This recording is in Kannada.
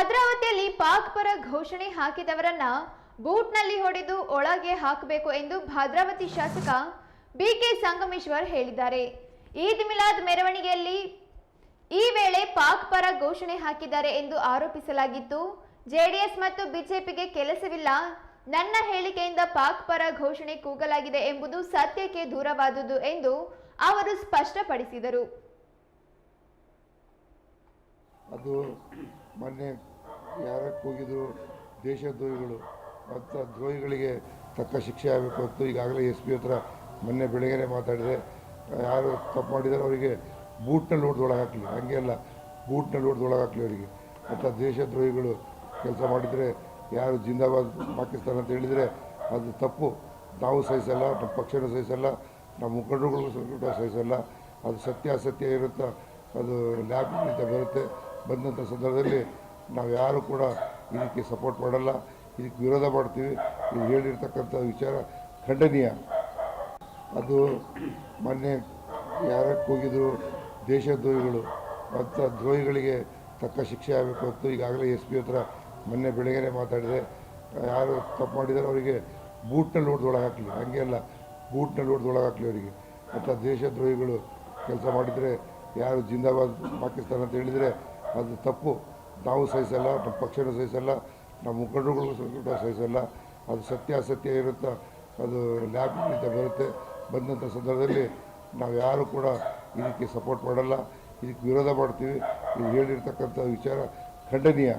ಭದ್ರಾವತಿಯಲ್ಲಿ ಪಾಕ್ ಪರ ಘೋಷಣೆ ಹಾಕಿದವರನ್ನ ಬೂಟ್ನಲ್ಲಿ ಹೊಡೆದು ಒಳಗೆ ಹಾಕಬೇಕು ಎಂದು ಭದ್ರಾವತಿ ಶಾಸಕ ಬಿಕೆ ಸಂಗಮೇಶ್ವರ್ ಹೇಳಿದ್ದಾರೆ. ಈದ್ ಮಿಲಾದ್ ಮೆರವಣಿಗೆಯಲ್ಲಿ ಈ ವೇಳೆ ಪಾಕ್ ಪರ ಘೋಷಣೆ ಹಾಕಿದ್ದಾರೆ ಎಂದು ಆರೋಪಿಸಲಾಗಿತ್ತು. ಜೆಡಿಎಸ್ ಮತ್ತು ಬಿಜೆಪಿಗೆ ಕೆಲಸವಿಲ್ಲ. ನನ್ನ ಹೇಳಿಕೆಯಿಂದ ಪಾಕ್ ಪರ ಘೋಷಣೆ ಕೂಗಲಾಗಿದೆ ಎಂಬುದು ಸತ್ಯಕ್ಕೆ ದೂರವಾದುದು ಎಂದು ಅವರು ಸ್ಪಷ್ಟಪಡಿಸಿದರು. ಅದು ಮೊನ್ನೆ ಯಾರಕ್ಕೆ ಹೋಗಿದ್ರು ದೇಶದ್ರೋಹಿಗಳು ಅಂಥ ದ್ರೋಹಿಗಳಿಗೆ ತಕ್ಕ ಶಿಕ್ಷೆ ಆಗಬೇಕು ಅಂತ ಈಗಾಗಲೇ ಎಸ್ ಪಿ ಹತ್ರ ಮೊನ್ನೆ ಬೆಳಗ್ಗೆನೆ ಮಾತಾಡಿದೆ ಯಾರು ತಪ್ಪು ಮಾಡಿದರೆ ಅವರಿಗೆ ಬೂಟ್ನಲ್ಲಿ ಹೊಡೆದು ಒಳಗೆ ಹಾಕಲಿ, ಹಾಗೆ ಅಲ್ಲ ಬೂಟ್ನಲ್ಲಿ ಹೊಡೆದು ಒಳಗೆ ಹಾಕಲಿ ಅವರಿಗೆ. ಅಂಥ ದೇಶದ್ರೋಹಿಗಳು ಕೆಲಸ ಮಾಡಿದರೆ, ಯಾರು ಜಿಂದಾಬಾದ್, ಪಾಕಿಸ್ತಾನ ಅಂತ ಹೇಳಿದರೆ ಅದು ತಪ್ಪು. ನಾವು ಸಹಿಸಲ್ಲ, ನಮ್ಮ ಪಕ್ಷನೂ ಸಹಿಸಲ್ಲ, ನಮ್ಮ ಮುಖಂಡರುಗಳಿಗೂ ಸಹಿಸಲ್ಲ, ಅದು ಸತ್ಯ ಅಸತ್ಯ ಇರುತ್ತೆ, ಅದು ಲ್ಯಾಬ್ ಬರುತ್ತೆ. ಬಂದಂಥ ಸಂದರ್ಭದಲ್ಲಿ ನಾವು ಯಾರು ಕೂಡ ಇದಕ್ಕೆ ಸಪೋರ್ಟ್ ಮಾಡಲ್ಲ. ಇದಕ್ಕೆ ವಿರೋಧ ಮಾಡ್ತೀವಿ. ಇದು ಹೇಳಿರ್ತಕ್ಕಂಥ ವಿಚಾರ ಖಂಡನೀಯ. ಅದು ಮೊನ್ನೆ ಯಾರಕ್ಕೆ ಹೋಗಿದ್ರು ದೇಶದ್ರೋಹಿಗಳು. ಅಂಥ ದ್ರೋಹಿಗಳಿಗೆ ತಕ್ಕ ಶಿಕ್ಷೆ ಆಗಬೇಕು ಅಂತ ಈಗಾಗಲೇ ಎಸ್ ಪಿ ಹತ್ರ ಮೊನ್ನೆ ಬೆಳಗ್ಗೆನೆ ಮಾತಾಡಿದೆ. ಯಾರು ತಪ್ಪು ಮಾಡಿದಾರೋ ಅವರಿಗೆ ಬೂಟ್ನಲ್ಲಿ ಹೊಡೆದು ಒಳಗೆ ಹಾಕಲಿ. ಹಂಗೆ ಅಲ್ಲ, ಬೂಟ್ನಲ್ಲಿ ಹೊಡೆದು ಒಳಗೆ ಹಾಕಲಿ ಅವರಿಗೆ. ಅಂಥ ದೇಶದ್ರೋಹಿಗಳು ಕೆಲಸ ಮಾಡಿದರೆ, ಯಾರು ಜಿಂದಾಬಾದ್ ಪಾಕಿಸ್ತಾನ ಅಂತ ಹೇಳಿದರೆ ಅದು ತಪ್ಪು. ನಾವು ಸಹಿಸಲ್ಲ, ನಮ್ಮ ಪಕ್ಷನೂ ಸಹಿಸಲ್ಲ, ನಮ್ಮ ಮುಖಂಡರುಗಳು ಕೂಡ ಸಹಿಸಲ್ಲ. ಅದು ಸತ್ಯ ಅಸತ್ಯ ಇರುತ್ತಾ, ಅದು ಲ್ಯಾಬ್ ಅಂತ ಬರುತ್ತೆ. ಬಂದಂಥ ಸಂದರ್ಭದಲ್ಲಿ ನಾವು ಯಾರು ಕೂಡ ಇದಕ್ಕೆ ಸಪೋರ್ಟ್ ಮಾಡಲ್ಲ. ಇದಕ್ಕೆ ವಿರೋಧ ಮಾಡ್ತೀವಿ. ಇದು ಹೇಳಿರ್ತಕ್ಕಂಥ ವಿಚಾರ ಖಂಡನೀಯ.